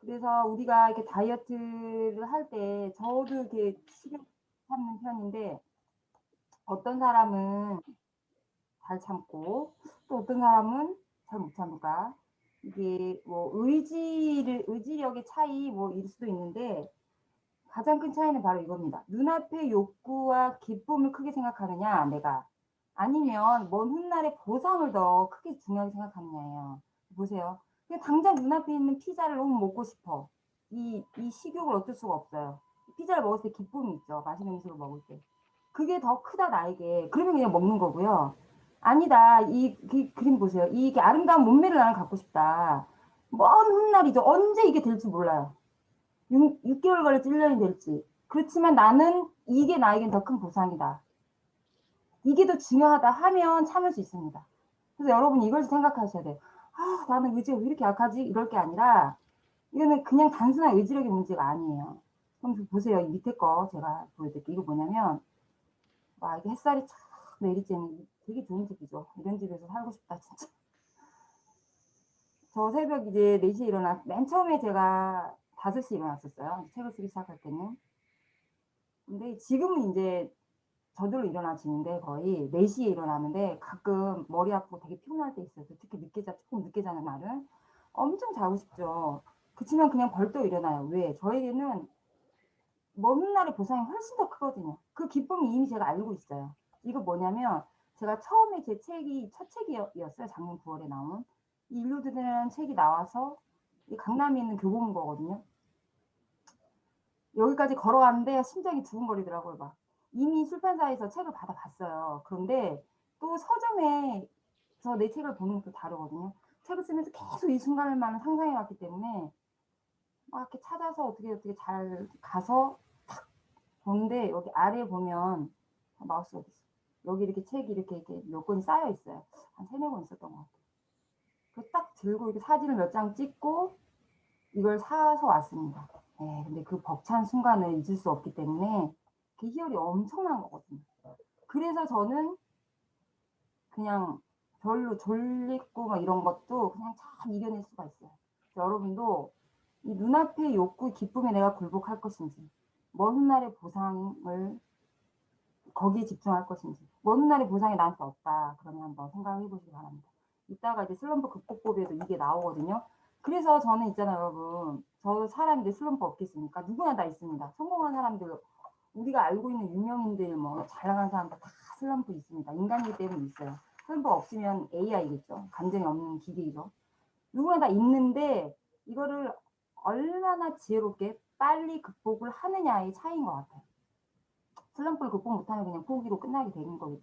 그래서 우리가 이렇게 다이어트를 할 때 저도 이렇게 식욕 참는 편인데 어떤 사람은 잘 참고 또 어떤 사람은 잘 못 참을까. 이게 뭐 의지를 의지력의 차이 뭐 일 수도 있는데 가장 큰 차이는 바로 이겁니다. 눈앞의 욕구와 기쁨을 크게 생각하느냐, 내가. 아니면 먼 훗날의 보상을 더 크게 중요하게 생각하느냐예요. 보세요. 당장 눈앞에 있는 피자를 너무 먹고 싶어. 이, 이 식욕을 어쩔 수가 없어요. 피자를 먹을 때 기쁨이 있죠. 맛있는 음식을 먹을 때. 그게 더 크다, 나에게. 그러면 그냥 먹는 거고요. 아니다. 이, 이 그림 보세요. 이 게 아름다운 몸매를 나는 갖고 싶다. 먼 훗날이죠. 언제 이게 될지 몰라요. 6, 6개월 걸릴지 1년이 될지. 그렇지만 나는 이게 나에겐 더 큰 보상이다. 이게 더 중요하다 하면 참을 수 있습니다. 그래서 여러분 이걸 생각하셔야 돼요. 아, 나는 의지가 왜 이렇게 약하지? 이럴 게 아니라 이거는 그냥 단순한 의지력의 문제가 아니에요. 그럼 좀 보세요. 이 밑에 거 제가 보여드릴게요. 이거 뭐냐면 와 이게 햇살이 쫙 내리쬐는 되게 좋은 집이죠. 이런 집에서 살고 싶다 진짜. 저 새벽 이제 4시에 일어났, 맨 처음에 제가 5시에 일어났었어요. 책을 쓰기 시작할 때는. 근데 지금은 이제 저절로 일어나지는데 거의 4시에 일어나는데 가끔 머리 아프고 되게 피곤할 때 있어요. 특히 늦게 자, 조금 늦게 자는 날은. 엄청 자고 싶죠. 그치만 그냥 벌떡 일어나요. 왜? 저에게는 먼 훗날의 보상이 훨씬 더 크거든요. 그 기쁨이 이미 제가 알고 있어요. 이거 뭐냐면 제가 처음에 제 책이 첫 책이었어요. 작년 9월에 나온. 이 일루드라는 책이 나와서 이 강남에 있는 교보문 거거든요. 여기까지 걸어왔는데 심장이 두근거리더라고요. 막 이미 출판사에서 책을 받아봤어요. 그런데 또 서점에서 내 책을 보는 것도 다르거든요. 책을 쓰면서 계속 이 순간을만 상상해 왔기 때문에 막 이렇게 찾아서 어떻게 어떻게 잘 가서 탁 보는데 여기 아래에 보면 아, 마우스가 어디 있어? 여기 이렇게 책이 이렇게, 이렇게 몇 권이 쌓여 있어요. 한 세네 권 있었던 것 같아요. 그딱 들고 이렇게 사진을 몇 장 찍고 이걸 사서 왔습니다. 네, 근데 그 벅찬 순간을 잊을 수 없기 때문에 그 희열이 엄청난 거거든요. 그래서 저는 그냥 별로 졸리고 막 이런 것도 그냥 잘 이겨낼 수가 있어요. 여러분도 이 눈앞의 욕구, 기쁨에 내가 굴복할 것인지, 먼 훗날의 보상을 거기에 집중할 것인지, 먼 훗날의 보상이 나한테 없다. 그러면 한번 생각해 보시기 바랍니다. 이따가 이제 슬럼프 극복법에도 이게 나오거든요. 그래서 저는 있잖아요, 여러분. 저 사람인데 슬럼프 없겠습니까? 누구나 다 있습니다. 성공한 사람들, 우리가 알고 있는 유명인들, 뭐, 잘 나가는 사람들 다 슬럼프 있습니다. 인간이기 때문에 있어요. 슬럼프 없으면 AI겠죠. 감정이 없는 기계이죠. 누구나 다 있는데, 이거를 얼마나 지혜롭게 빨리 극복을 하느냐의 차이인 것 같아요. 슬럼프를 극복 못하면 그냥 포기로 끝나게 되는 거겠죠.